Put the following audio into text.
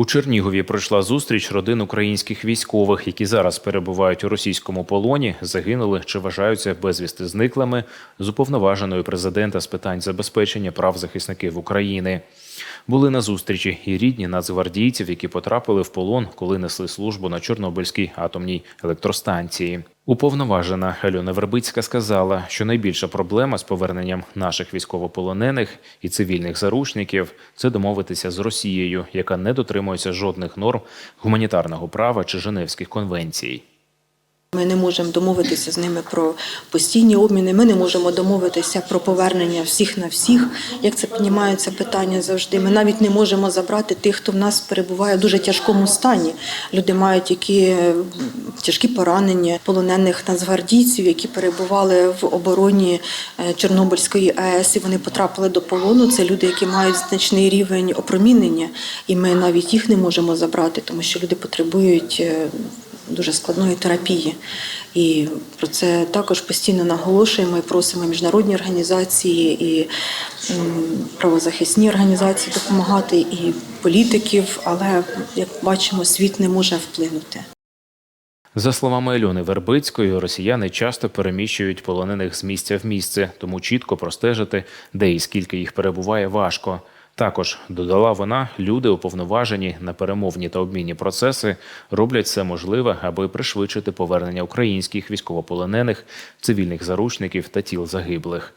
У Чернігові пройшла зустріч родин українських військових, які зараз перебувають у російському полоні, загинули чи вважаються безвісти зниклими з уповноваженою президента з питань забезпечення прав захисників України. Були на зустрічі і рідні нацгвардійців, які потрапили в полон, коли несли службу на Чорнобильській атомній електростанції. Уповноважена Альона Вербицька сказала, що найбільша проблема з поверненням наших військовополонених і цивільних заручників це домовитися з Росією, яка не дотримується жодних норм гуманітарного права чи Женевських конвенцій. Ми не можемо домовитися з ними про постійні обміни. Ми не можемо домовитися про повернення всіх на всіх. Як це піднімається питання завжди? Ми навіть не можемо забрати тих, хто в нас перебуває в дуже тяжкому стані. Люди мають які е, тяжкі поранення полонених нацгвардійців, які перебували в обороні е, Чорнобильської АЕС, і вони потрапили до полону. Це люди, які мають значний рівень опромінення, і ми навіть їх не можемо забрати, тому що люди потребують. Дуже складної терапії. І про це також постійно наголошуємо і просимо міжнародні організації і правозахисні організації допомагати, і політиків, але як бачимо, світ не може вплинути. За словами Альони Вербицької, росіяни часто переміщують полонених з місця в місце, тому чітко простежити, де і скільки їх перебуває, важко. Також додала вона, люди уповноважені на перемовні та обмінні процеси роблять все можливе, аби пришвидшити повернення українських військовополонених, цивільних заручників та тіл загиблих.